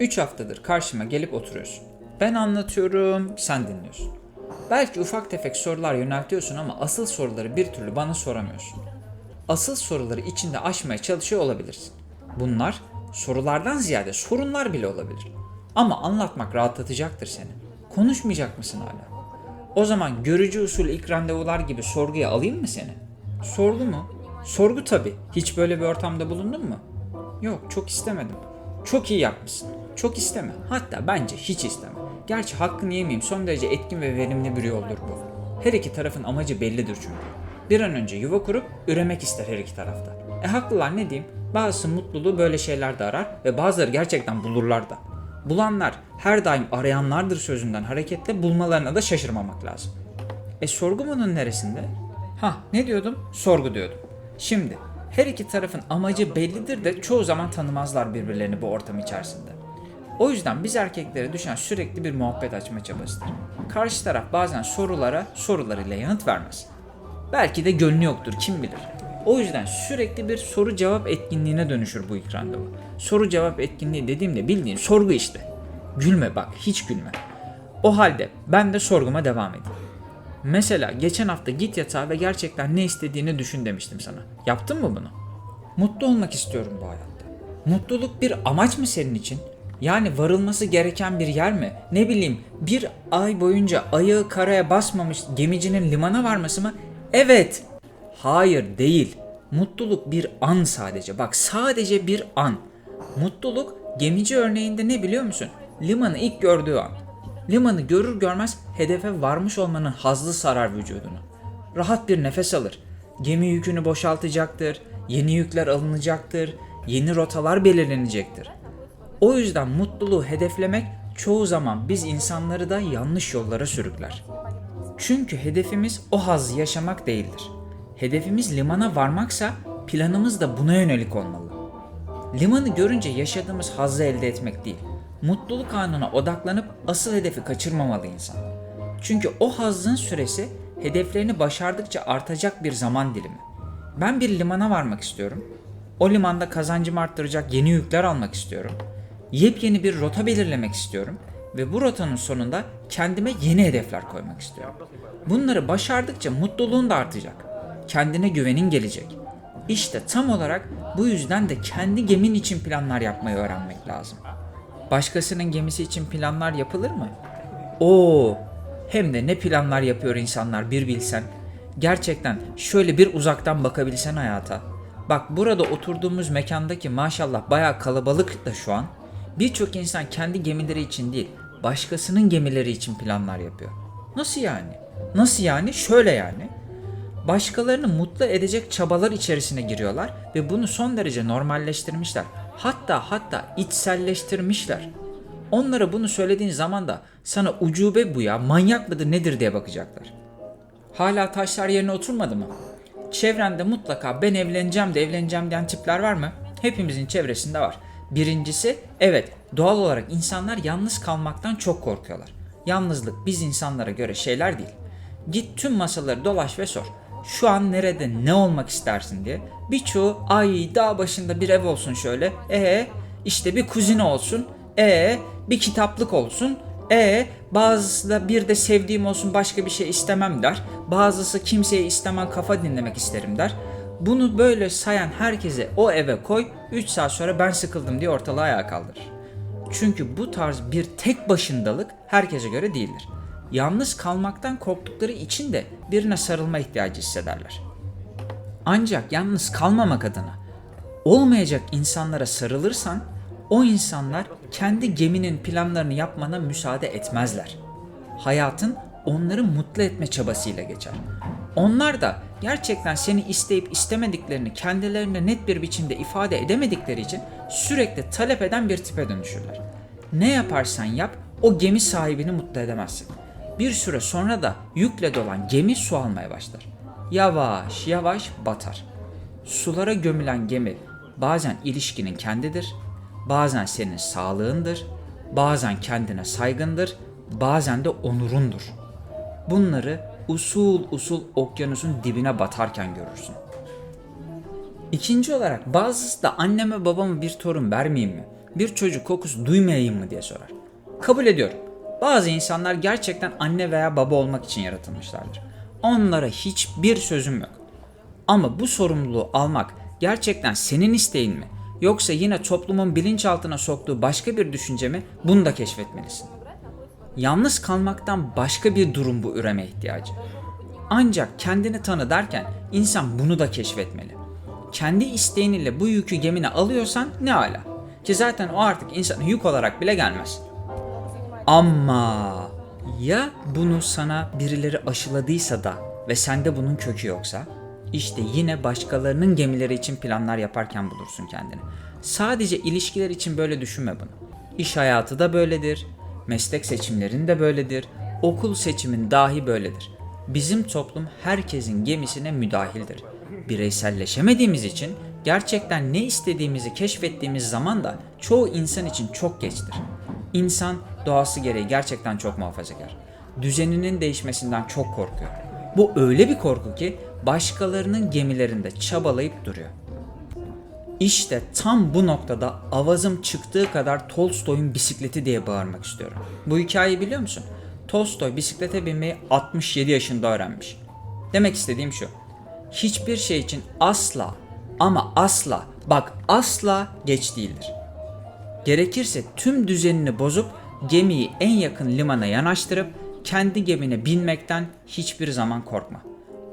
3 haftadır karşıma gelip oturuyorsun. Ben anlatıyorum, sen dinliyorsun. Belki ufak tefek sorular yöneltiyorsun ama asıl soruları bir türlü bana soramıyorsun. Asıl soruları içinde aşmaya çalışıyor olabilirsin. Bunlar sorulardan ziyade sorunlar bile olabilir. Ama anlatmak rahatlatacaktır seni. Konuşmayacak mısın hala? O zaman görücü usulü ilk randevular gibi sorguya alayım mı seni? Sorgu mu? Sorgu tabii. Hiç böyle bir ortamda bulundun mu? Yok, çok istemedim. Çok iyi yapmışsın. Çok isteme. Hatta bence hiç isteme. Gerçi hakkını yemeyeyim son derece etkin ve verimli bir yoldur bu. Her iki tarafın amacı bellidir çünkü. Bir an önce yuva kurup üremek ister her iki tarafta. E haklılar ne diyeyim? Bazısı mutluluğu böyle şeylerde arar ve bazıları gerçekten bulurlar da. Bulanlar her daim arayanlardır sözünden hareketle bulmalarına da şaşırmamak lazım. E sorgu bunun neresinde? Ha ne diyordum? Sorgu diyordum. Şimdi her iki tarafın amacı bellidir de çoğu zaman tanımazlar birbirlerini bu ortam içerisinde. O yüzden biz erkeklere düşen sürekli bir muhabbet açma çabasıdır. Karşı taraf bazen sorulara sorularıyla yanıt vermez. Belki de gönlü yoktur kim bilir. O yüzden sürekli bir soru cevap etkinliğine dönüşür bu ilk randevu. Soru cevap etkinliği dediğimde bildiğin sorgu işte. Gülme bak hiç gülme. O halde ben de sorguma devam edeyim. Mesela geçen hafta git yatağa ve gerçekten ne istediğini düşün demiştim sana. Yaptın mı bunu? Mutlu olmak istiyorum bu hayatta. Mutluluk bir amaç mı senin için? Yani varılması gereken bir yer mi? Ne bileyim bir ay boyunca ayağı karaya basmamış gemicinin limana varması mı? Evet. Hayır değil. Mutluluk bir an sadece. Bak sadece bir an. Mutluluk gemici örneğinde ne biliyor musun? Limanı ilk gördüğü an. Limanı görür görmez hedefe varmış olmanın hazzı sarar vücudunu. Rahat bir nefes alır. Gemi yükünü boşaltacaktır, yeni yükler alınacaktır, yeni rotalar belirlenecektir. O yüzden mutluluğu hedeflemek çoğu zaman biz insanları da yanlış yollara sürükler. Çünkü hedefimiz o hazzı yaşamak değildir. Hedefimiz limana varmaksa planımız da buna yönelik olmalı. Limanı görünce yaşadığımız hazzı elde etmek değil, mutluluk anına odaklanıp asıl hedefi kaçırmamalı insan. Çünkü o hazzın süresi hedeflerini başardıkça artacak bir zaman dilimi. Ben bir limana varmak istiyorum. O limanda kazancımı arttıracak yeni yükler almak istiyorum. Yepyeni bir rota belirlemek istiyorum ve bu rotanın sonunda kendime yeni hedefler koymak istiyorum. Bunları başardıkça mutluluğun da artacak. Kendine güvenin gelecek. İşte tam olarak bu yüzden de kendi gemin için planlar yapmayı öğrenmek lazım. Başkasının gemisi için planlar yapılır mı? Oo, hem de ne planlar yapıyor insanlar bir bilsen. Gerçekten şöyle bir uzaktan bakabilsen hayata. Bak burada oturduğumuz mekandaki maşallah bayağı kalabalık da şu an. Birçok insan kendi gemileri için değil, başkasının gemileri için planlar yapıyor. Nasıl yani? Nasıl yani? Şöyle yani. Başkalarını mutlu edecek çabalar içerisine giriyorlar ve bunu son derece normalleştirmişler. Hatta hatta içselleştirmişler. Onlara bunu söylediğin zaman da sana ucube bu ya, manyak mıdır nedir diye bakacaklar. Hala taşlar yerine oturmadı mı? Çevrende mutlaka ben evleneceğim de evleneceğim diyen tipler var mı? Hepimizin çevresinde var. Birincisi evet doğal olarak insanlar yalnız kalmaktan çok korkuyorlar. Yalnızlık biz insanlara göre şeyler değil. Git tüm masaları dolaş ve sor. Şu an nerede ne olmak istersin diye. Birçoğu ay dağ başında bir ev olsun şöyle. E işte bir kuzine olsun. E bir kitaplık olsun. E bazısı da bir de sevdiğim olsun başka bir şey istemem der. Bazısı kimseye istemem kafa dinlemek isterim der. Bunu böyle sayan herkese o eve koy 3 saat sonra ben sıkıldım diye ortalığı ayağa kaldırır. Çünkü bu tarz bir tek başındalık herkese göre değildir. Yalnız kalmaktan korktukları için de birine sarılma ihtiyacı hissederler. Ancak yalnız kalmamak adına olmayacak insanlara sarılırsan o insanlar kendi geminin planlarını yapmana müsaade etmezler. Hayatın onları mutlu etme çabasıyla geçer. Onlar da gerçekten seni isteyip istemediklerini kendilerine net bir biçimde ifade edemedikleri için sürekli talep eden bir tipe dönüşürler. Ne yaparsan yap o gemi sahibini mutlu edemezsin. Bir süre sonra da yükle dolan gemi su almaya başlar. Yavaş yavaş batar. Sulara gömülen gemi bazen ilişkinin kendidir, bazen senin sağlığındır, bazen kendine saygındır, bazen de onurundur. Bunları usul usul okyanusun dibine batarken görürsün. İkinci olarak bazısı da anneme babama bir torun vermeyeyim mi? bir çocuk kokusu duymayayım mı diye sorar. Kabul ediyorum. Bazı insanlar gerçekten anne veya baba olmak için yaratılmışlardır. Onlara hiçbir sözüm yok. Ama bu sorumluluğu almak gerçekten senin isteğin mi? Yoksa yine toplumun bilinçaltına soktuğu başka bir düşünce mi? Bunu da keşfetmelisin. Yalnız kalmaktan başka bir durum bu üreme ihtiyacı. Ancak kendini tanı derken insan bunu da keşfetmeli. Kendi isteğinle bu yükü gemine alıyorsan ne ala. Ki zaten o artık insana yük olarak bile gelmez. Ama ya bunu sana birileri aşıladıysa da ve sende bunun kökü yoksa işte yine başkalarının gemileri için planlar yaparken bulursun kendini. Sadece ilişkiler için böyle düşünme bunu. İş hayatı da böyledir, meslek seçimlerin de böyledir, okul seçimin dahi böyledir. Bizim toplum herkesin gemisine müdahildir. Bireyselleşemediğimiz için gerçekten ne istediğimizi keşfettiğimiz zaman da çoğu insan için çok geçtir. İnsan doğası gereği gerçekten çok muhafazakar. Düzeninin değişmesinden çok korkuyor. Bu öyle bir korku ki başkalarının gemilerinde çabalayıp duruyor. İşte tam bu noktada avazım çıktığı kadar Tolstoy'un bisikleti diye bağırmak istiyorum. Bu hikayeyi biliyor musun? Tolstoy bisiklete binmeyi 67 yaşında öğrenmiş. Demek istediğim şu. Hiçbir şey için asla ama asla bak asla geç değildir. Gerekirse tüm düzenini bozup gemiyi en yakın limana yanaştırıp kendi gemine binmekten hiçbir zaman korkma.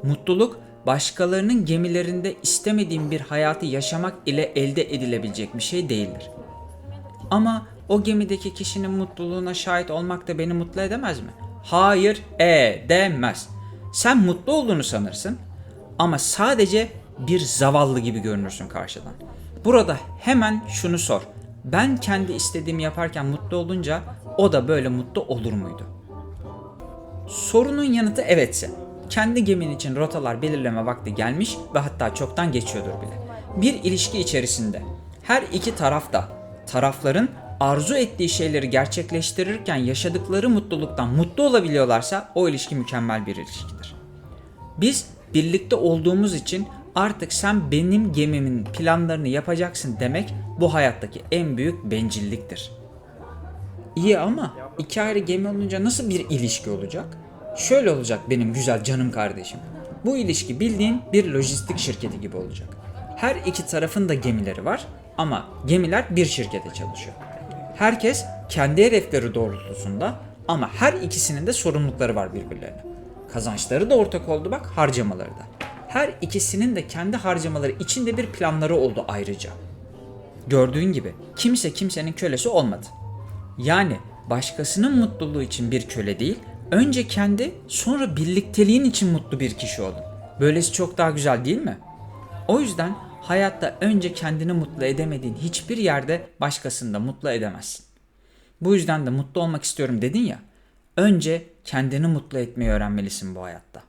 Mutluluk başkalarının gemilerinde istemediğin bir hayatı yaşamak ile elde edilebilecek bir şey değildir. Ama o gemideki kişinin mutluluğuna şahit olmak da beni mutlu edemez mi? Hayır, edemez. Sen mutlu olduğunu sanırsın ama sadece bir zavallı gibi görünürsün karşıdan. Burada hemen şunu sor. Ben kendi istediğimi yaparken mutlu olunca o da böyle mutlu olur muydu? Sorunun yanıtı evetse. Kendi gemin için rotalar belirleme vakti gelmiş ve hatta çoktan geçiyordur bile. Bir ilişki içerisinde her iki taraf da tarafların arzu ettiği şeyleri gerçekleştirirken yaşadıkları mutluluktan mutlu olabiliyorlarsa o ilişki mükemmel bir ilişkidir. Biz birlikte olduğumuz için artık sen benim gemimin planlarını yapacaksın demek bu hayattaki en büyük bencilliktir. İyi ama iki ayrı gemi olunca nasıl bir ilişki olacak? Şöyle olacak benim güzel canım kardeşim. Bu ilişki bildiğin bir lojistik şirketi gibi olacak. Her iki tarafın da gemileri var ama gemiler bir şirkete çalışıyor. Herkes kendi hedefleri doğrultusunda ama her ikisinin de sorumlulukları var birbirlerine. Kazançları da ortak oldu bak harcamaları da. Her ikisinin de kendi harcamaları içinde bir planları oldu ayrıca. Gördüğün gibi kimse kimsenin kölesi olmadı. Yani başkasının mutluluğu için bir köle değil, önce kendi sonra birlikteliğin için mutlu bir kişi olun. Böylesi çok daha güzel değil mi? O yüzden hayatta önce kendini mutlu edemediğin hiçbir yerde başkasını da mutlu edemezsin. Bu yüzden de mutlu olmak istiyorum dedin ya. Önce kendini mutlu etmeyi öğrenmelisin bu hayatta.